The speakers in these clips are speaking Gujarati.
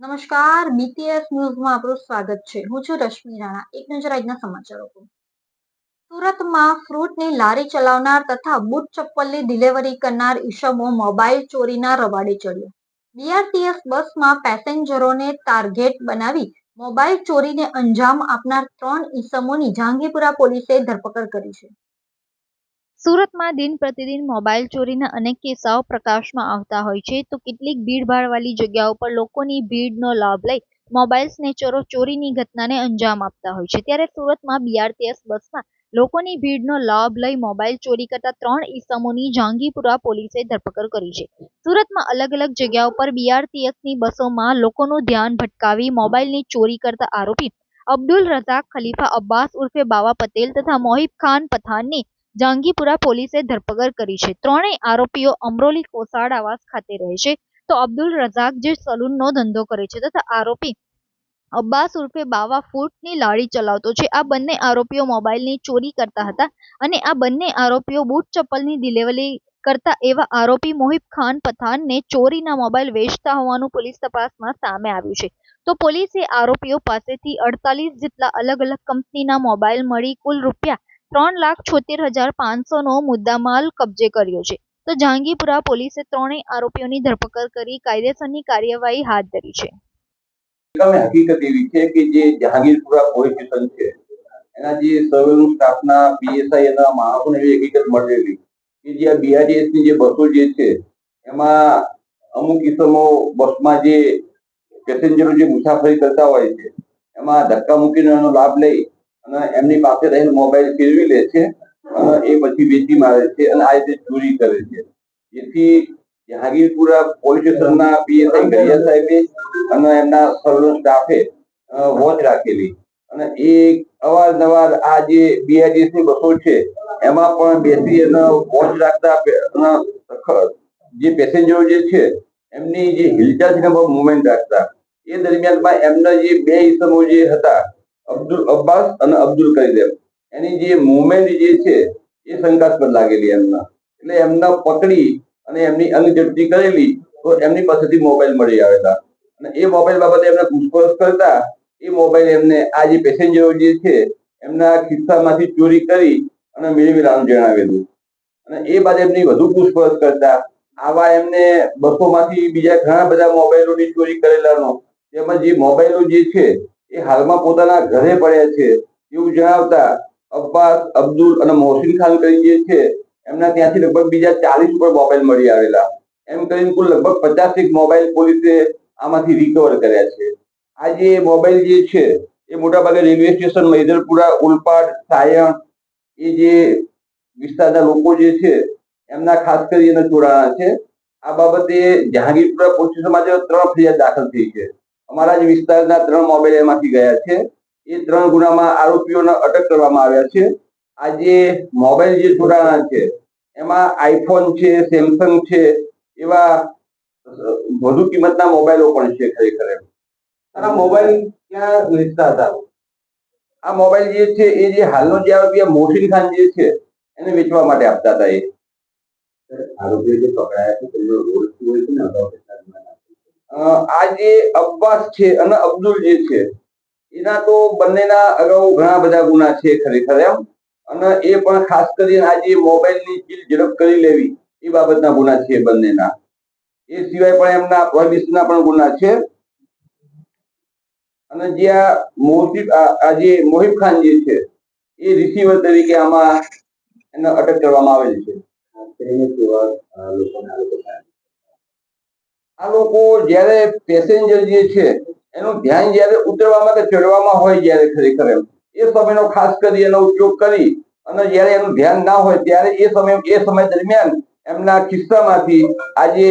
નમસ્કાર બીટીએસ ન્યૂઝમાં આપનું સ્વાગત છે. હું છું રશ્મિ રાણા. એક નજર આજના સમાચારો સુરતમાં ફ્રૂટની લારી ચલાવનાર તથા બૂટ ચપ્પલની ડિલિવરી કરનાર ઈસમો મોબાઈલ ચોરીના રવાડે ચડ્યો. બીઆરટીએસ બસમાં પેસેન્જરોને ટાર્ગેટ બનાવી મોબાઈલ ચોરીને અંજામ આપનાર ત્રણ ઈસમોની જાંગીપુરા પોલીસે ધરપકડ કરી છે. સુરતમાં દિન પ્રતિદિન મોબાઈલ ચોરીના અનેક કિસ્સાઓ પ્રકાશમાં આવતા હોય છે. તો કેટલીક ભીડભાડવાળી જગ્યાઓ પર લોકોની ભીડનો લાભ લઈ મોબાઈલ સ્નેચરો ચોરીની ઘટનાને અંજામ આપતા હોય છે. ત્યારે સુરતમાં બીઆરટીએસ બસમાં લોકોની ભીડનો લાભ લઈ મોબાઈલ ચોરી કરતા ત્રણ ઈસમોની જાંગીપુરા પોલીસે ધરપકડ કરી છે. સુરતમાં અલગ અલગ જગ્યાઓ પર બીઆરટીએસની બસોમાં લોકોનું ધ્યાન ભટકાવી મોબાઈલની ચોરી કરતા આરોપી અબ્દુલ રઝાક, ખલીફા અબ્બાસ ઉર્ફે બાવા પટેલ તથા મોહિબ ખાન પઠાણની જહાંગીરપુરા પોલીસે ધરપકડ કરી છે. ત્રણેય આરોપીઓ અમરોલી કોસાડ આવાસ ખાતે રહે છે. તો અબ્દુલ રઝાક જે સલૂનનો ધંધો કરે છે તથા આરોપી અબ્બાસ ઉર્ફે બાવા ફૂટની લારી ચલાવતો છે. આ બંને આરોપીઓ મોબાઈલની ચોરી કરતા હતા અને આ બંને આરોપીઓ બૂટ ચપ્પલની ડિલિવરી કરતા એવા આરોપી મોહિબ ખાન પઠાણને ચોરીના મોબાઈલ વેચતા હોવાનું પોલીસ તપાસમાં સામે આવ્યું છે. તો પોલીસે આરોપીઓ પાસેથી અડતાલીસ જેટલા અલગ અલગ કંપનીના મોબાઈલ મળી કુલ રૂપિયા ત્રણ લાખ છોતેર હજાર પાંચસોનો મુદ્દામાલ કબજે કર્યો છે. તો જહાંગીરપુરા પોલીસે ત્રણેય આરોપીઓની ધરપકડ કરી કાયદેસરની કાર્યવાહી હાથ ધરી છે. હકીકત એવી છે કે જે જહાંગીરપુરા પોલીસ છે, એના જે સર્વેનું સ્ટાફના પીએસઆઈ એના માણસોને એવી હકીકત મળેલી કે જે આ BRTS ની જે બસો જે છે, એમાં અમુક કિસ્સામાં બસમાં જે પેસેન્જરો જે મુસાફરી કરતા હોય છે, એમાં ધક્કા મૂકીને એનો લાભ લઈ અને એમની પાસે રહેલ મોબાઈલ ફેરવી લે છે એ પછી વેચી મારે છે અને આ રીતે ચોરી કરે છે. જેથી જહાંગીરપુરા પોલીસ સ્ટેશનના પીએસઆઈ ગરિયા સાહેબે અને એમના સર્વ સ્ટાફે વોચ રાખેલી. અને એ અવારનવાર આ જે બીઆઈડીએસની બસો છે, એમાં પણ બેસી અને વોચ રાખતા જે પેસેન્જરો જે છે, એમની જે હિલચાલ છે મુવમેન્ટ રાખતા. એ દરમિયાનમાં એમના જે બે ઇસમો જે હતા અબ્દુલ અબ્બાસ અને અબ્દુલ કરીમ એની જે મુવમેન્ટ જે છે, એ શંકાસ્પદ લાગેલી એમના. એટલે એમના પકડી અને એમની અંગઝડતી કરેલી, તો એમની પાસેથી મોબાઈલ મળી આવેલા. અને એ મોબાઈલ બાબતે એમને પૂછપરછ કરતા, એ મોબાઈલ એમને આ જે પેસેન્જરો જે છે, એમના ખિસ્સામાંથી ચોરી કરી અને મેળવેલાનું જણાવેલું. અને એ બાદ એમની વધુ પૂછપરછ કરતા, આવા એમને બસોમાંથી બીજા ઘણા બધા મોબાઈલોની ચોરી કરેલાનો, તેમજ જે મોબાઈલો જે છે એ હાલમાં પોતાના ઘરે પડ્યા છે. એવું જણાવતા અબ્બાસ, અબ્દુલ અને મોહસિન ખાન કરી જે છે, એમના ત્યાંથી લગભગ બીજા ચાલીસ ઉપર મોબાઈલ મળી આવેલા. એમ કરીને કુલ લગભગ પચાસેક મોબાઈલ પોલીસે આમાંથી રિકવર કર્યા છે. આ જે મોબાઈલ જે છે, એ મોટાભાગે રેલવે સ્ટેશન મૈદરપુરા ઉલપાડ, સાયણ, એ જે વિસ્તારના લોકો જે છે, એમના ખાસ કરીને જોડાણા છે. આ બાબતે જહાંગીરપુરા પોલીસ જે ત્રણ ફરિયાદ દાખલ થઈ છે. અમારા જ વિસ્તારના ત્રણ મોબાઈલ એમાંથી ગયા છે. એ ત્રણ ગુનામાં આરોપીઓને અટક કરવામાં આવ્યા છે. આ જે મોબાઈલ જે જોડાણા છે, એમાં આઈફોન છે, સેમસંગ છે, એવા વધુ કિંમતના મોબાઈલો પણ છે ખરેખર. આ મોબાઈલ ક્યાં વેચતા હતા? આ મોબાઈલ જે છે, એ જે હાલનો જે આરોપી મોહસિન ખાન જે છે, એને વેચવા માટે આપતા હતા એ. આરોપીઓ જે પકડાયા છે, તેમનો રોલ શું હોય છે ને? આ જે અબ્બાસ છે અને અબ્દુલ જે છે, એના તો બંનેના અગાઉ ઘણા બધા ગુના છે ખરેખર એમ. અને એ પણ ખાસ કરીને આ જે મોબાઈલની ચીલ ઝડપ કરી લેવી, એ બાબતના ગુના છે બંનેના. એ સિવાય પણ એમના પ્રોહિબિશનના પણ ગુના છે. અને જે આ મોહિબ આ મોહિબ ખાન જે છે, એ રિસીવર તરીકે આમાં એને અટક કરવામાં આવેલ છે. આ લોકો જ્યારે પેસેન્જર જે છે, એનું ધ્યાન જ્યારે ઉતરવામાં કે ચડવામાં હોય જ્યારે ખરેખર એમ, એ સમયનો ખાસ કરી એનો ઉપયોગ કરી અને જ્યારે એનું ધ્યાન ના હોય ત્યારે એ સમય એ સમય દરમિયાન એમના ખિસ્સામાંથી આજે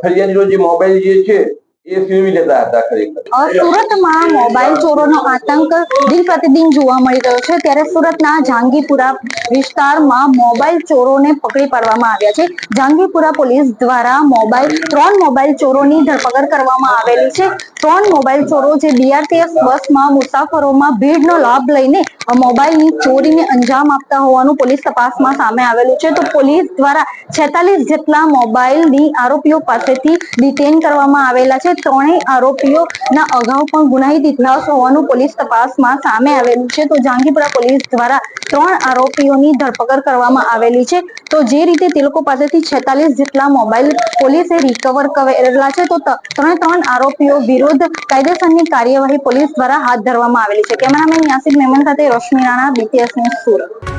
ફરિયાદીનો જે મોબાઈલ જે છે એ ફેરવી લેતા હતા ખરેખર. સુરતમાં મોબાઈલ ચોરોનો આતંક દિન પ્રતિદિન જોવા મળી રહ્યો છે. ત્યારે સુરતના જાંગીપુરા વિસ્તારમાં મોબાઈલ ચોરોને પકડી પાડવામાં આવ્યા છે. જાંગીપુરા પોલીસ દ્વારા મોબાઈલ, ત્રણ મોબાઈલ ચોરોની ધરપકડ કરવામાં આવેલી છે. ત્રણ મોબાઈલ ચોરો જે બીઆરટીએસ બસમાં મુસાફરોમાં ભીડનો લાભ લઈને મોબાઈલની ચોરીને અંજામ આપતા હોવાનું પોલીસ તપાસમાં સામે આવેલું છે. તો પોલીસ દ્વારા છેતાલીસ જેટલા મોબાઈલની આરોપીઓ પાસેથી ડિટેન કરવામાં આવેલા છે. ત્રણેય આરોપીઓના અગાઉ પણ ગુનાહિત ઇતિહાસ હોવાનું પોલીસ તપાસમાં સામે આવેલું છે. તો જાંગીપુરા પોલીસ દ્વારા ત્રણ આરોપીઓની ધરપકડ કરવામાં આવેલી છે. તો જે રીતે તે લોકો પાસેથી છેતાલીસ જેટલા મોબાઈલ પોલીસે રિકવર કરેલા છે, તો ત્રણે ત્રણ આરોપીઓ વિરુદ્ધ કાયદેસરની કાર્યવાહી પોલીસ દ્વારા હાથ ધરવામાં આવેલી છે. કેમેરામેન યાસિક મેમન સાથે રોશની રાણા બીટીએસ સુરત.